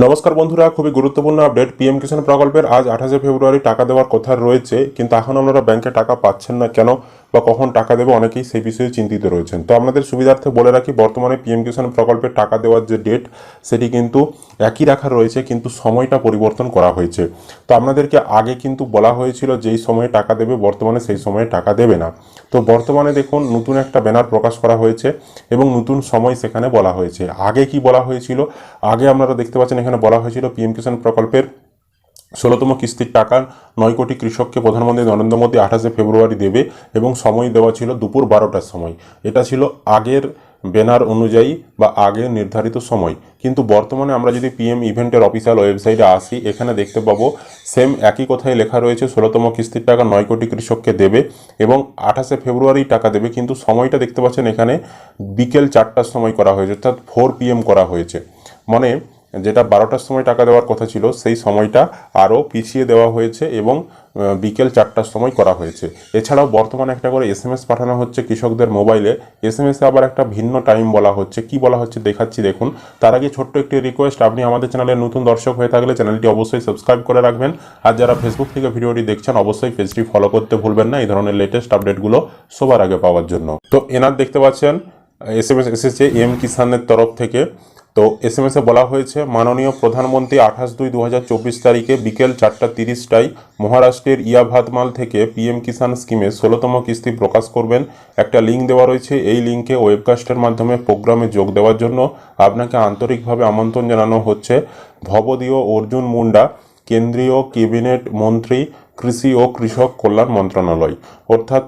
নমস্কার বন্ধুরা, খুবই গুরুত্বপূর্ণ আপডেট পিএম কিষাণ প্রকল্পের। আজ আঠাশে ফেব্রুয়ারি টাকা দেওয়ার কথা রয়েছে, কিন্তু এখন আপনারা ব্যাংকে টাকা পাচ্ছেন না কেন? বা কখন টাকা দেবে অনেকেই সেই বিষয়ে চিন্তিত রয়েছেন। তো আপনাদের সুবিধার্থে বলে রাখি, বর্তমানে পিএম কিষাণ প্রকল্পের টাকা দেওয়ার যে ডেট সেটি কিন্তু একই রাখা রয়েছে, কিন্তু সময়টা পরিবর্তন করা হয়েছে। তো আপনাদেরকে আগে কিন্তু বলা হয়েছিল যেই সময়ে টাকা দেবে, বর্তমানে সেই সময়ে টাকা দেবে না। তো বর্তমানে দেখুন, নতুন একটা ব্যানার প্রকাশ করা হয়েছে এবং নতুন সময় সেখানে বলা হয়েছে। আগে কি বলা হয়েছিল? আগে আপনারা দেখতে পাচ্ছেন, এখানে বলা হয়েছিল পিএম কিষাণ প্রকল্পের ষোলোতম কিস্তির টাকা নয় কোটি কৃষককে প্রধানমন্ত্রী নরেন্দ্র মোদী আঠাশে ফেব্রুয়ারি দেবে এবং সময় দেওয়া ছিল দুপুর বারোটার সময়। এটা ছিল আগের ব্যানার অনুযায়ী বা আগের নির্ধারিত সময়। কিন্তু বর্তমানে আমরা যদি পিএম ইভেন্টের অফিসিয়াল ওয়েবসাইটে আসি, এখানে দেখতে পাবো সেম একই কথাই লেখা রয়েছে, ষোলোতম কিস্তির টাকা নয় কোটি কৃষককে দেবে এবং আঠাশে ফেব্রুয়ারি টাকা দেবে। কিন্তু সময়টা দেখতে পাচ্ছেন এখানে বিকেল চারটার সময় করা হয়েছে, অর্থাৎ ফোর পিএম করা হয়েছে। মানে যেটা বারোটার সময় টাকা দেওয়ার কথা ছিল, সেই সময়টা আরও পিছিয়ে দেওয়া হয়েছে এবং বিকেল চারটার সময় করা হয়েছে। এছাড়াও বর্তমানে একটা করে এস পাঠানো হচ্ছে কৃষকদের মোবাইলে। এস এম আবার একটা ভিন্ন টাইম বলা হচ্ছে। কি বলা হচ্ছে দেখাচ্ছি, দেখুন। তার আগে ছোট্ট একটি রিকোয়েস্ট আপনি আমাদের চ্যানেলের নতুন দর্শক হয়ে থাকলে চ্যানেলটি অবশ্যই সাবস্ক্রাইব করে রাখবেন। আর যারা ফেসবুক থেকে ভিডিওটি দেখছেন, অবশ্যই পেজটি ফলো করতে ভুলবেন না। এই ধরনের লেটেস্ট আপডেটগুলো সবার আগে পাওয়ার জন্য। তো এনার দেখতে পাচ্ছেন এস এম এস এসেছে এম কিষানের তরফ থেকে। তো এস এম বলা হয়েছে, মাননীয় প্রধানমন্ত্রী আঠাশ দুই দু তারিখে বিকেল চারটা তিরিশটায় মহারাষ্ট্রের ইয়াভাতমাল থেকে পিএম কিষাণ স্কিমে ষোলোতম কিস্তি প্রকাশ করবেন। একটা লিঙ্ক দেওয়া রয়েছে, এই লিঙ্কে ওয়েবকাস্টের মাধ্যমে প্রোগ্রামে যোগ দেওয়ার জন্য আপনাকে আন্তরিকভাবে আমন্ত্রণ জানানো হচ্ছে। ভবদীয় অর্জুন মুন্ডা, কেন্দ্রীয় ক্যাবিনেট মন্ত্রী, কৃষি ও কৃষক কল্যাণ মন্ত্রণালয়, অর্থাৎ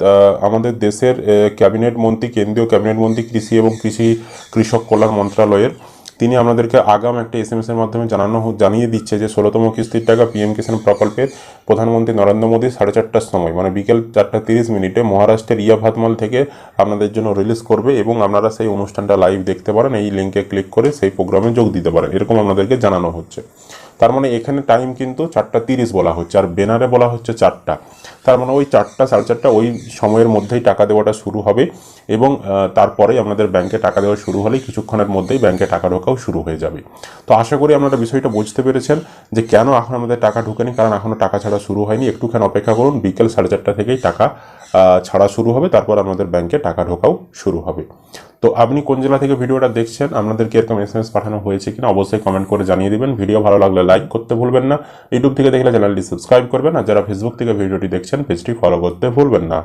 আমাদের দেশের ক্যাবিনেট মন্ত্রী, কেন্দ্রীয় ক্যাবিনেট মন্ত্রী, কৃষি এবং কৃষি কৃষক কল্যাণ মন্ত্রণালয়ের তিনি আমাদেরকে আগাম একটা এস এম এর মাধ্যমে জানানো জানিয়ে দিচ্ছে যে ষোলোতম কিস্তির টাকা পিএম কিষাণ প্রকল্পের প্রধানমন্ত্রী নরেন্দ্র মোদী সাড়ে চারটার সময় মানে বিকেল চারটা তিরিশ মিনিটে মহারাষ্ট্রের ইয়া ভাতমাল থেকে আপনাদের জন্য রিলিজ করবে এবং আপনারা সেই অনুষ্ঠানটা লাইভ দেখতে পারেন। এই লিঙ্কে ক্লিক করে সেই প্রোগ্রামে যোগ দিতে পারেন। এরকম আপনাদেরকে জানানো হচ্ছে। তার মানে এখানে টাইম কিন্তু চারটা তিরিশ বলা হচ্ছে, আর বেনারে বলা হচ্ছে চারটা। তার মানে ওই চারটা, সাড়ে চারটা ওই সময়ের মধ্যেই টাকা দেওয়াটা শুরু হবে এবং তারপরেই আপনাদের ব্যাংকে টাকা দেওয়া শুরু হলেই কিছুক্ষণের মধ্যেই ব্যাংকে টাকা ঢোকাও শুরু হয়ে যাবে। তো আশা করি আপনারা বিষয়টা বুঝতে পেরেছেন যে কেন এখন আমাদের টাকা ঢুকেনি, কারণ এখনও টাকা ছাড়া শুরু হয়নি। একটুখানি অপেক্ষা করুন, বিকেল সাড়ে চারটা থেকেই টাকা ছাড়া শুরু হবে, তারপর আমাদের ব্যাংকে টাকা ঢোকাও শুরু হবে। তো আপনি কোন জেলা থেকে ভিডিওটা দেখছেন আপনাদেরকে এরকম এস এম এস পাঠানো হয়েছে কিনা অবশ্যই কমেন্ট করে জানিয়ে দেবেন। ভিডিও ভালো লাগলে লাইক করতে ভুলবেন না। ইউটিউব থেকে দেখলে চ্যানেলটি সাবস্ক্রাইব করবেন। আর যারা ফেসবুক থেকে ভিডিওটি দেখছেন পেজটি ফলো করতে ভুলবেন না।